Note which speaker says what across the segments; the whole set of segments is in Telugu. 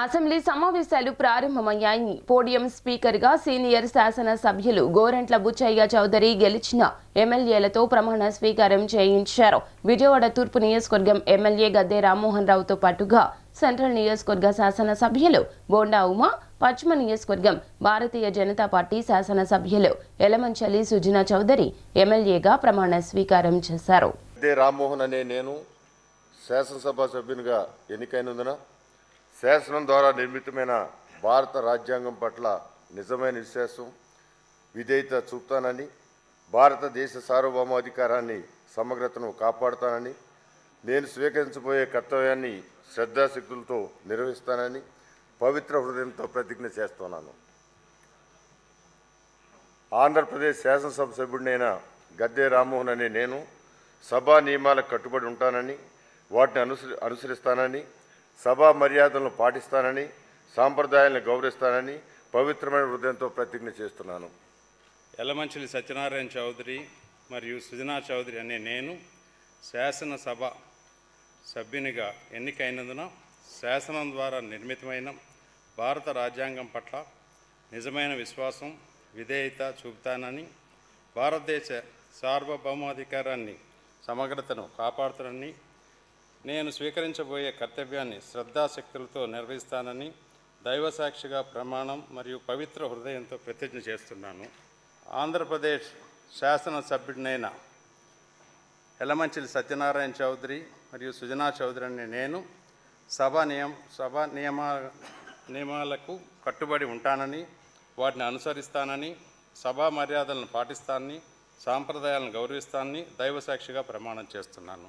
Speaker 1: అసెంబ్లీ సమావేశాలు ప్రారంభమయ్యాయి. పోడియం స్పీకర్గా సీనియర్ శాసన సభ్యులు గోరంట్ల బుచ్చయ్య చౌదరి గెలిచిన ఎమ్మెల్యేలతో ప్రమాణ స్వీకారం చేయించారు. విజయవాడ తూర్పు నియోజకవర్గం ఎమ్మెల్యే గద్దె రామ్మోహన్ రావుతో పాటుగా సెంట్రల్ నియోజకవర్గ శాసన సభ్యులు బోండా ఉమా పశ్చిమ నియోజకవర్గం భారతీయ జనతా పార్టీ శాసన సభ్యులు ఎలమంచలి సుజనా చౌదరి ఎమ్మెల్యేగా ప్రమాణ స్వీకారం చేశారు.
Speaker 2: రామ్మోహన్ అనే నేను శాసనసభ సభ్యునిగా ఎన్నికైనందున శాసనం ద్వారా నిర్మితమైన భారత రాజ్యాంగం పట్ల నిజమైన విశ్వాసం విధేయత చూపుతానని భారతదేశ సార్వభౌమాధికారాన్ని సమగ్రతను కాపాడుతానని నేను స్వీకరించబోయే కర్తవ్యాన్ని శ్రద్ధాశక్తులతో నిర్వహిస్తానని పవిత్ర హృదయంతో ప్రతిజ్ఞ చేస్తున్నాను. ఆంధ్రప్రదేశ్ శాసనసభ సభ్యుడినైన గద్దె రామ్మోహన్ అనే నేను సభా నియమాలకు కట్టుబడి ఉంటానని వాటిని అనుసరి అనుసరిస్తానని సభా మర్యాదలను పాటిస్తానని సాంప్రదాయాలను గౌరవిస్తానని పవిత్రమైన హృదయంతో ప్రతిజ్ఞ చేస్తున్నాను.
Speaker 3: ఎల్లమంచిలి సత్యనారాయణ చౌదరి మరియు సుజనా చౌదరి అనే నేను శాసనసభ సభ్యునిగా ఎన్నికైనందున శాసనం ద్వారా నిర్మితమైన భారత రాజ్యాంగం పట్ల నిజమైన విశ్వాసం విధేయత చూపుతానని భారతదేశ సార్వభౌమాధికారాన్ని సమగ్రతను కాపాడుతానని నేను స్వీకరించబోయే కర్తవ్యాన్ని శ్రద్ధాశక్తులతో నిర్వహిస్తానని దైవసాక్షిగా ప్రమాణం మరియు పవిత్ర హృదయంతో ప్రతిజ్ఞ చేస్తున్నాను. ఆంధ్రప్రదేశ్ శాసనసభ్యుడినైన ఎలమంచిలి సత్యనారాయణ చౌదరి మరియు సుజనా చౌదరి అనే నేను సభ నియం సభ నియమ నియమాలకు కట్టుబడి ఉంటానని వాటిని అనుసరిస్తానని సభా మర్యాదలను పాటిస్తానని సాంప్రదాయాలను గౌరవిస్తానని దైవసాక్షిగా ప్రమాణం చేస్తున్నాను.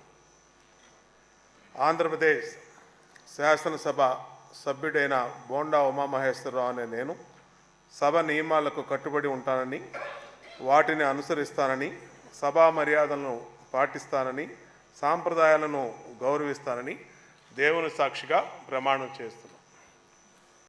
Speaker 4: ఆంధ్రప్రదేశ్ శాసనసభ సభ్యుడైన బోండా ఉమామహేశ్వరరావు అనే నేను సభ నియమాలకు కట్టుబడి ఉంటానని వాటిని అనుసరిస్తానని సభా మర్యాదలను పాటిస్తానని సాంప్రదాయాలను గౌరవిస్తానని దేవుని సాక్షిగా ప్రమాణం చేస్తున్నాను.